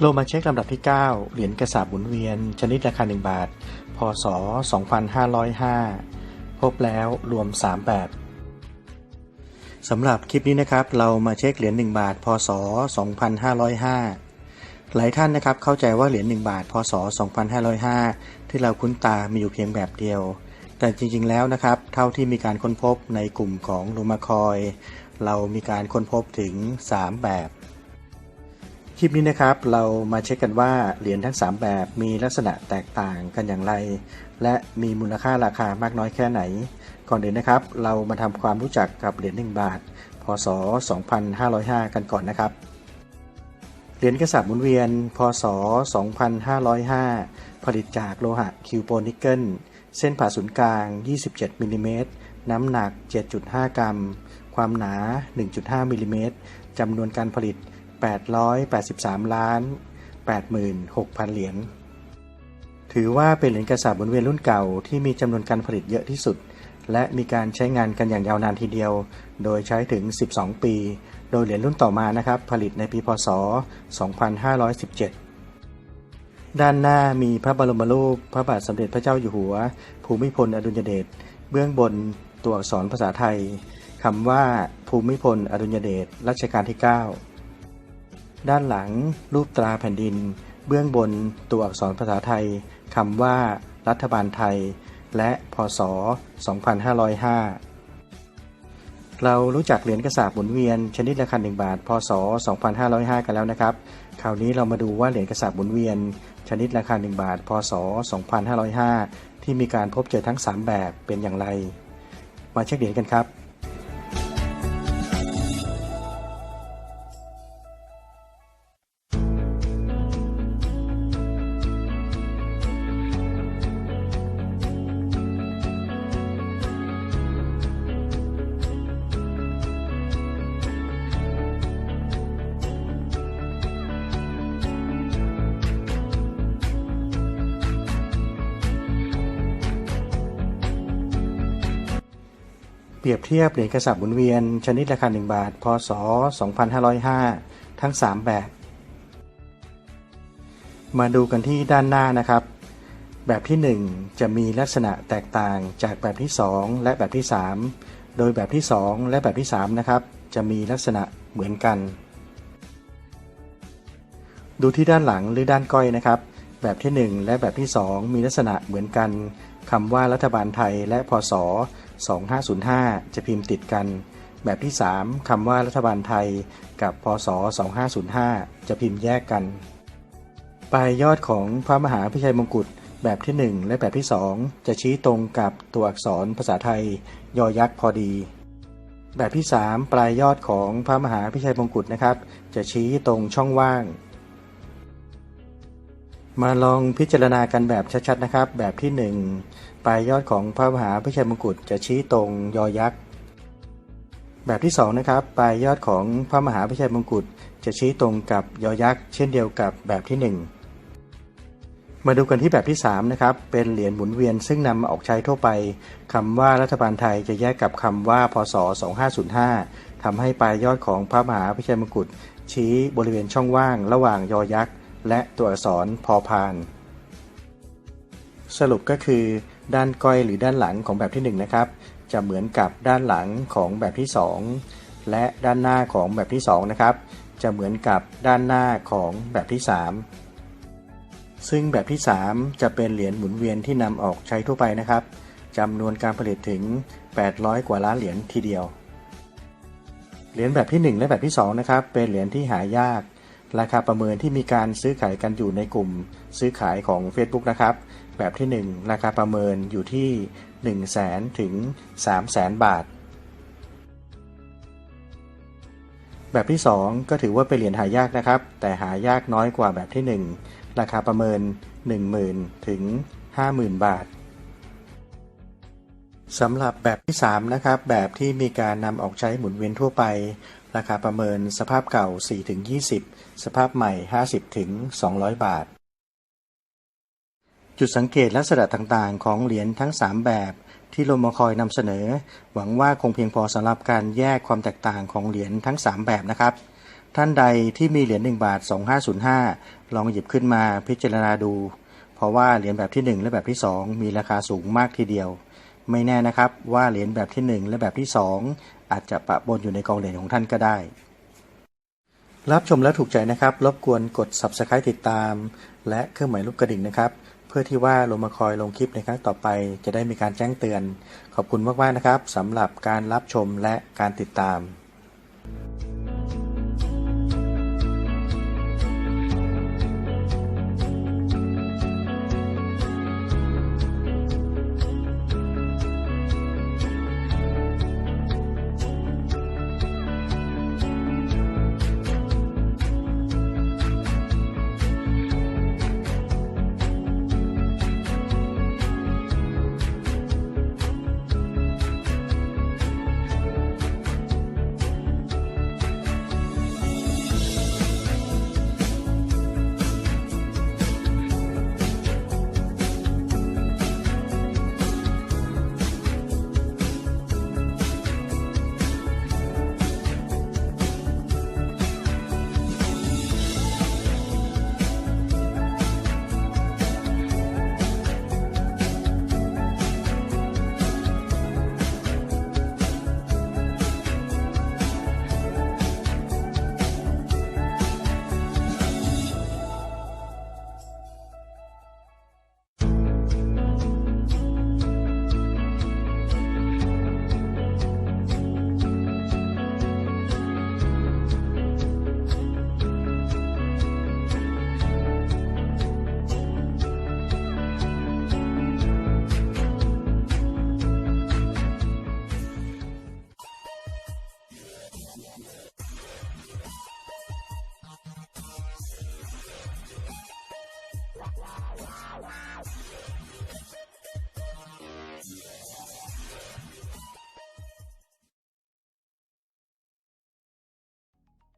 โลมาเช็คลำดับที่ 9 เหรียญกระสาบหมุนเวียน ชนิดราคา 1 บาท พศ 2505 พบแล้วรวม 3 แบบสำหรับคลิปนี้นะครับ เรามาเช็คเหรียญ1บาท พศ 2505 หลายท่านนะครับเข้าใจว่าเหรียญ1บาทพศ 2505 ที่เราคุ้นตามีอยู่เพียงแบบเดียว แต่จริงๆแล้วนะครับ เท่าที่มีการค้นพบในกลุ่มของโลมาคอย เรามีการค้นพบถึง 3 แบบ คลิปนี้นะครับเรามาเช็คกันว่าเหรียญทั้ง 3 แบบมีลักษณะแตกต่างกันอย่างไร และมีมูลค่าราคามากน้อยแค่ไหน ก่อนอื่นนะครับ เรามาทำความรู้จักกับเหรียญ1บาท พศ 2505 กันก่อนนะครับ เหรียญกระสาบหมุนเวียน พศ 2505 ผลิตจากโลหะคิวโปนิกเกิล เส้นผ่าศูนย์กลาง 27มิลลิเมตร น้ำหนัก 7.5 กรัม ความหนา 1.5มิลลิเมตรจำนวนการผลิต 883 ล้าน 86,000 เหรียญ ถือว่าเป็นเหรียญกระสาบหมุนเวียนรุ่นเก่าที่มีจำนวนการผลิตเยอะที่สุด และมีการใช้งานกันอย่างยาวนานทีเดียว โดยใช้ถึง 12 ปี โดยเหรียญรุ่นต่อมานะครับ ผลิตในปีพศ 2517 ด้านหน้ามีพระบรมรูป พระบาทสมเด็จพระเจ้าอยู่หัว ภูมิพลอดุลยเดช เบื้องบนตัวอักษรภาษาไทยคำว่าภูมิพลอดุลยเดชรัชกาลที่ 9 ด้านหลังรูปตราแผ่นดิน เบื้องบนตัวอักษรภาษาไทยคำว่ารัฐบาลไทย และพศ 2505 เรารู้จักเหรียญกระสาบหมุนเวียน ชนิดราคา1บาท พศ 2505 กันแล้วนะครับ คราวนี้เรามาดูว่าเหรียญกระสาบหมุนเวียน ชนิดราคา1บาท พศ 2505 ที่มีการพบเจอทั้ง 3 แบบเป็นอย่างไร มาเช็คเหรียญกันครับ เปรียบเทียบเหรียญกระสาบหมุนเวียน ชนิดราคา 1 บาท พศ 2505 ทั้ง 3 แบบ มาดูกันที่ด้านหน้านะครับ แบบที่ 1 จะมีลักษณะแตกต่างจากแบบที่ 2 และแบบที่ 3 โดยแบบที่ 2 และแบบที่ 3 นะครับ จะมีลักษณะเหมือนกัน ดูที่ด้านหลังหรือด้านก้อยนะครับ แบบที่ 1 และแบบที่ 2 มีลักษณะเหมือนกัน คำว่ารัฐบาลไทยและพศ 2505 จะพิมพ์ติดกัน แบบที่ 3คำว่ารัฐบาลไทยกับพศ 2505 จะพิมพ์แยกกัน ปลายยอดของพระมหาพิชัยมงกุฎแบบที่ 1 และแบบที่ 2 จะชี้ตรงกับตัวอักษรภาษาไทย ยอยักษ์พอดี แบบที่ 3 ปลายยอดของพระมหาพิชัยมงกุฎนะครับ จะชี้ตรงช่องว่าง มาลองพิจารณากันแบบชัดๆนะครับ แบบที่ 1 ปลายยอดของพระมหาพิชัยมงกุฎจะชี้ตรงยอยักษ์ แบบที่2นะครับปลายยอดของพระมหาพิชัยมงกุฎจะชี้ตรงกับยอยักษ์ เช่นเดียวกับแบบที่ 1 มาดูกันที่แบบที่3นะครับเป็นเหรียญหมุนเวียนซึ่งนำมาออกใช้ทั่วไปคำว่ารัฐบาลไทยจะแยกกับคำว่าพศ 2505ทำให้ปลายยอดของพระมหาพิชัยมงกุฎชี้บริเวณช่องว่าง ระหว่างยอยักษ์ และตัวอักษรพอพาน สรุปก็คือด้านก้อยหรือด้านหลังของแบบที่1นะครับ จะเหมือนกับด้านหลังของแบบที่ 2 และด้านหน้าของแบบที่2นะครับจะเหมือนกับด้านหน้าของแบบที่ 3 ซึ่งแบบที่ 3 จะเป็นเหรียญหมุนเวียนที่นำออกใช้ทั่วไปนะครับจำนวนการผลิตถึง 800 กว่าล้านเหรียญทีเดียว เหรียญแบบที่ 1 และแบบที่2นะครับเป็นเหรียญที่หายาก ราคาประเมินที่มีการซื้อขายกันอยู่ในกลุ่มซื้อขายของ Facebook นะครับ แบบที่ 1 ราคาประเมินอยู่ที่ 1 0 0 0 0แสนถึง3 0 0แสนบาท แบบที่ 2 ก็ถือว่าเป็นเหรียญหายากนะครับ แต่หายากน้อยกว่าแบบที่ 1 ราคาประเมิน 10,000ถึง50,000 บาทสำหรับแบบที่ 3 นะครับ แบบที่มีการนำออกใช้หมุนเวียนทั่วไป ราคาประเมินสภาพเก่า 4-20 สภาพใหม่ 50-200 บาท จุดสังเกตลักษณะต่างๆ ของเหรียญทั้ง 3 แบบที่โลมาคอยนำเสนอ หวังว่าคงเพียงพอสำหรับการแยกความแตกต่างของเหรียญทั้ง 3 แบบนะครับ ท่านใดที่มีเหรียญ1บาท 2505 ลองหยิบขึ้นมาพิจารณาดู เพราะว่าเหรียญแบบทีหนึ่1 และแบบที่ 2 มีราคาสูงมากทีเดียว ไม่แน่นะครับว่าเหรียญแบบที่ 1 และแบบที่ 2 อาจจะปะปนอยู่ในกองเหรียญของท่านก็ได้ รับชมแล้วถูกใจนะครับ รบกวนกด subscribe ติดตาม และเครื่องหมายรูปกระดิ่งนะครับ เพื่อที่ว่าลงมาคอยลงคลิปในครั้งต่อไป จะได้มีการแจ้งเตือน ขอบคุณมากๆนะครับสำหรับการรับชมและการติดตาม